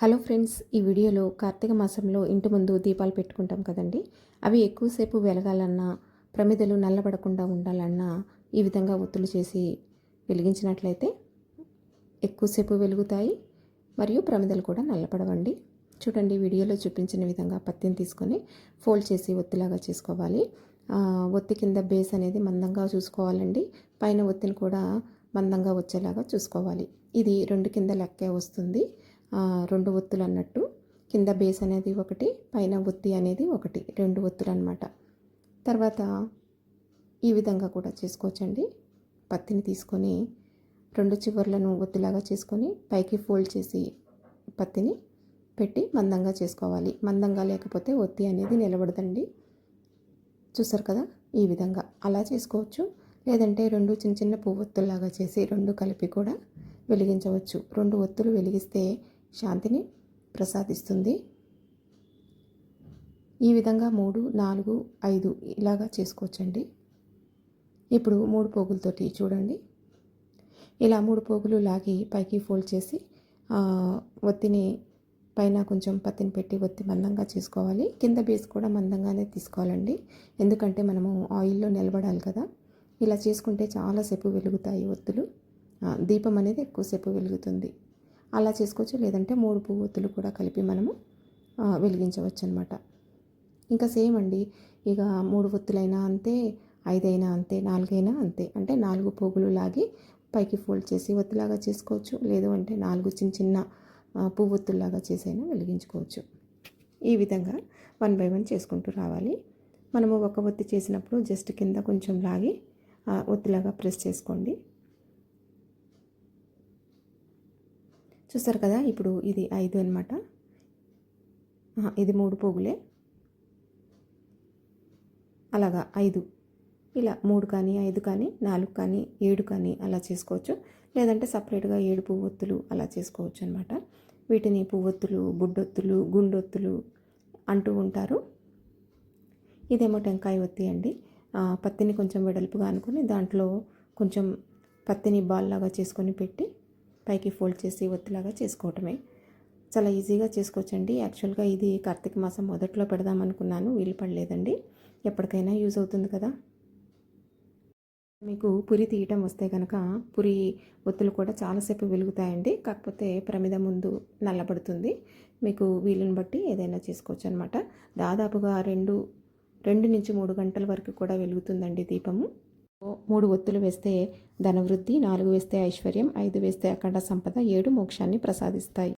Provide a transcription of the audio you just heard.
Hello friends ఈ వీడియోలో కార్తీక మాసంలో ఇంటి ముందు దీపాలు పెట్టుకుంటాం కదండి. అవి ఎక్కువసేపు వెలగాలన్నా ప్రమిదలు నల్లబడకుండా ఉండాలన్నా ఈ విధంగా ఒత్తులు చేసి వెలిగించినట్లయితే ఎక్కువసేపు వెలుగుతాయి మరియు ప్రమిదలు కూడా నల్లపడవండి. చూడండి వీడియోలో చూపించిన విధంగా పత్తిని తీసుకొని ఫోల్డ్ చేసి ఒత్తిలాగా చేసుకోవాలి. ఒత్తి కింద బేస్ అనేది మందంగా చూసుకోవాలండి. పైన ఒత్తిని కూడా మందంగా వచ్చేలాగా చూసుకోవాలి. ఇది రెండు కింద లెక్కే వస్తుంది. రెండు ఒత్తులు అన్నట్టు. కింద బేస్ అనేది ఒకటి పైన ఒత్తి అనేది ఒకటి రెండు ఒత్తులు అనమాట తర్వాత ఈ విధంగా కూడా చేసుకోవచ్చండి. పత్తిని తీసుకొని రెండు చివర్లను ఒత్తిలాగా చేసుకొని పైకి ఫోల్డ్ చేసి పత్తిని పెట్టి మందంగా చేసుకోవాలి. మందంగా లేకపోతే ఒత్తి అనేది నిలబడదండి. చూసారు కదా? ఈ విధంగా అలా చేసుకోవచ్చు. లేదంటే రెండు చిన్న చిన్న పువ్వొత్తుల్లాగా చేసి రెండు కలిపి కూడా వెలిగించవచ్చు. రెండు ఒత్తులు వెలిగిస్తే శాంతిని ప్రసాదిస్తుంది. ఈ విధంగా మూడు నాలుగు ఐదు ఇలాగా చేసుకోవచ్చండి. ఇప్పుడు మూడు పోగులతోటి చూడండి. ఇలా మూడు పోగులు లాగి పైకి ఫోల్డ్ చేసి ఒత్తిని పైన కొంచెం పత్తిని పెట్టి ఒత్తి మందంగా చేసుకోవాలి. కింద బేస్ కూడా మందంగానే తీసుకోవాలండి. ఎందుకంటే మనము ఆయిల్లో నిలబడాలి కదా. ఇలా చేసుకుంటే చాలాసేపు వెలుగుతాయి ఒత్తులు. దీపం అనేది ఎక్కువసేపు వెలుగుతుంది. అలా చేసుకోవచ్చు. లేదంటే మూడు పువ్వొత్తులు కూడా కలిపి మనము వెలిగించవచ్చు అనమాట ఇంకా సేమ్ అండి. ఇక మూడు ఒత్తులైనా అంతే ఐదైనా అంతే నాలుగైనా అంతే. అంటే నాలుగు పోగులు లాగి పైకి ఫోల్డ్ చేసి ఒత్తులాగా చేసుకోవచ్చు. లేదు అంటే నాలుగు చిన్న చిన్న పువ్వొత్తుల్లాగా చేసైనా వెలిగించుకోవచ్చు. ఈ విధంగా వన్ బై వన్ చేసుకుంటూ రావాలి. మనము ఒక ఒత్తి చేసినప్పుడు జస్ట్ కింద కొంచెం లాగి ఒత్తిలాగా ప్రెస్ చేసుకోండి. చూస్తారు కదా ఇప్పుడు ఇది ఐదు అనమాట ఇది మూడు పోగులే. అలాగా ఐదు. ఇలా మూడు కానీ ఐదు కానీ నాలుగు కానీ ఏడు కానీ అలా చేసుకోవచ్చు. లేదంటే సపరేట్గా ఏడు పువ్వొత్తులు అలా చేసుకోవచ్చు అనమాట వీటిని పువ్వొత్తులు బుడ్డొత్తులు గుండొత్తులు అంటూ ఉంటారు. ఇదేమో టెంకాయ ఒత్తి అండి. పత్తిని కొంచెం వెడల్పుగా అనుకుని దాంట్లో కొంచెం పత్తిని బాల్లాగా చేసుకొని పెట్టి పైకి ఫోల్డ్ చేసి ఒత్తిలాగా చేసుకోవటమే. చాలా ఈజీగా చేసుకోవచ్చండి. యాక్చువల్గా ఇది కార్తీక మాసం మొదట్లో పెడదాం అనుకున్నాను. వీలు పడలేదండి. ఎప్పటికైనా యూజ్ అవుతుంది కదా. మీకు పురి తీయటం వస్తే కనుక పురి ఒత్తులు కూడా చాలాసేపు వెలుగుతాయండి. కాకపోతే ప్రమిద ముందు నల్లబడుతుంది. మీకు వీలుని బట్టి ఏదైనా చేసుకోవచ్చు అనమాట దాదాపుగా రెండు రెండు నుంచి మూడు గంటల వరకు కూడా వెలుగుతుందండి దీపము. మూడు ఒత్తులు వేస్తే ధనవృద్ధి నాలుగు వేస్తే ఐశ్వర్యం ఐదు వేస్తే అఖండ సంపద ఏడు మోక్షాన్ని ప్రసాదిస్తాయి.